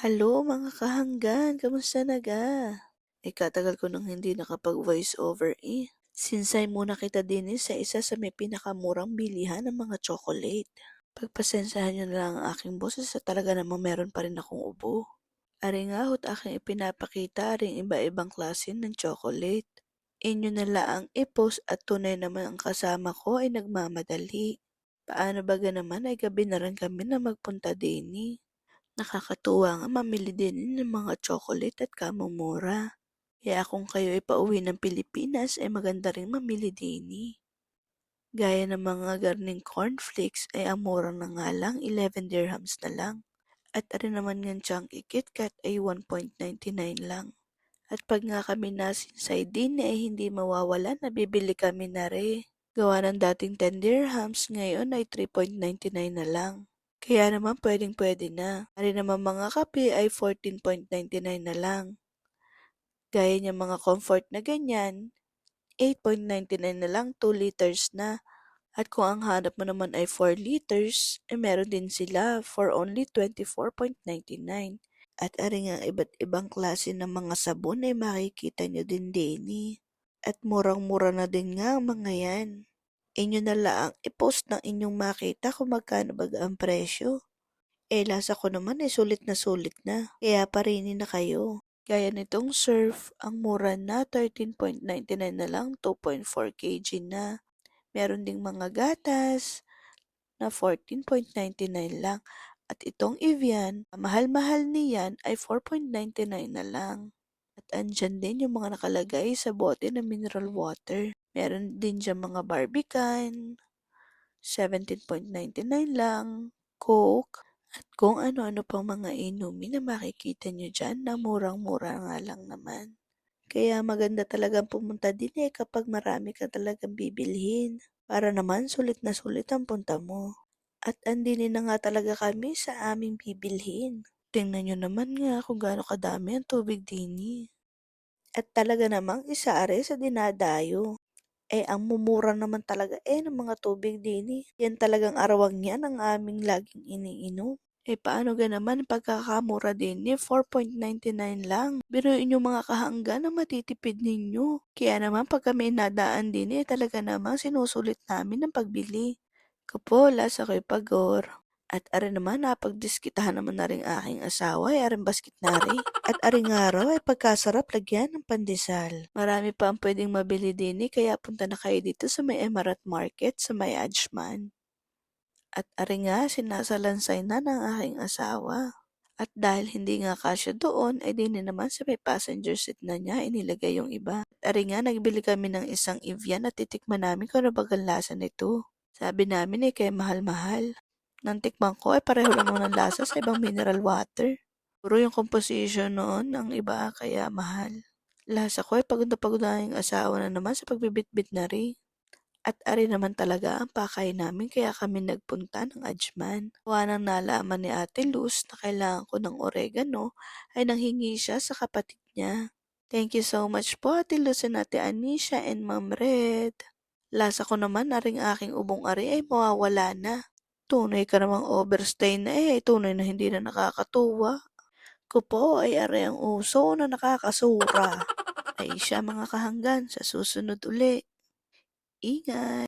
Hello mga kahanggan, kamusta na ga? Eh katagal ko nang hindi nakapag-voice over eh. Sinsay muna kita din eh sa isa sa may pinakamurang bilihan ng mga chocolate. Pagpasensyahan niyo na lang ang aking boses sa talaga namang meron pa rin akong ubo. Ari nga ho't aking ipinapakita ring iba-ibang klase ng chocolate. Inyo na laang i-post at tunay naman ang kasama ko ay nagmamadali. Paano ba naman ay gabi na rin kami na magpunta din eh. Nakakatuwa nga mamili din ng mga chocolate at kamumura. Kaya kung kayo ay pauwi ng Pilipinas ay maganda ring mamili din eh. Gaya ng mga garning cornflakes ay ang mura na nga lang 11 dirhams na lang. At rin naman ng chunky KitKat ay 1.99 lang. At pag nga kami nasinsay din ay hindi mawawala na bibili kami na re. Gawa ng dating 10 dirhams ngayon ay 3.99 na lang. Kaya naman pwedeng pwede na. Ari naman mga kape ay 14.99 na lang. Gaya niya mga comfort na ganyan, 8.99 na lang 2 liters na. At kung ang hanap mo naman ay 4 liters, eh meron din sila for only 24.99. At ari nga iba't ibang klase ng mga sabon ay makikita nyo din eh. At murang-mura na din nga ang mga yan. Inyo na lang i-post ng inyong makita kung magkano baga ang presyo. Eh lasa ko naman ay sulit na sulit na. Kaya parinin na kayo. Gaya nitong surf, ang mura na 13.99 na lang 2.4 kg na. Meron ding mga gatas na 14.99 lang. At itong Evian, mahal-mahal niyan ay 4.99 na lang. Andyan din yung mga nakalagay sa bote ng mineral water. Meron din dyan mga Barbican, 17.99 lang, Coke, at kung ano-ano pang mga inumin na makikita nyo dyan na murang-mura nga lang naman. Kaya maganda talagang pumunta din eh kapag marami ka talagang bibilhin. Para naman sulit na sulit ang punta mo. At andinin na nga talaga kami sa aming bibilhin. Tingnan nyo naman nga kung gaano kadami ang tubig din eh. At talaga namang isa are sa dinadayo. Eh, ang mumura naman talaga eh ng mga tubig din eh. Yan talagang arawang yan ang aming laging iniinom. Eh, paano ga naman pagkakamura din eh, 4.99 lang. Biruin yung mga kahangga na matitipid ninyo. Kaya naman pag kami nadaan din eh, talaga namang sinusulit namin ang pagbili. Kapola sa ko'y pagor. At ari naman, napagdiskitahan naman na rin aking asawa, ay aring basket na rin. At aring araw ay pagkasarap lagyan ng pandesal. Marami pa ang pwedeng mabili din eh, kaya punta na kayo dito sa may Emirat Market sa may Ajman. At ari nga, sinasalansay na ng aking asawa. At dahil hindi nga kasya doon, ay din naman sa may passenger seat na niya inilagay yung iba. At ari nga, nagbili kami ng isang Evian at titikman namin kung ano bagang lasa nito. Sabi namin eh, kaya mahal-mahal. Nang tikman ko ay pareho lang naman ang lasa sa ibang mineral water. Puro yung composition noon ang iba kaya mahal. Lasa ko ay pagod na pagod na yung asawa na naman sa pagbibitbit na rin. At ari naman talaga ang pakay namin kaya kami nagpunta ng Ajman. Kuha nang nalaman ni Ate Luz na kailangan ko ng oregano ay nanghingi siya sa kapatid niya. Thank you so much po Ate Luz and Ate Anisha and Ma'am Red. Lasa ko naman na aking ubong ari ay mawawala na. Tunay ka namang overstay na eh, tunay na hindi na nakakatuwa. Ko po ay are ang uso na nakakasura. Ay siya mga kahanggan sa susunod uli. Ingat!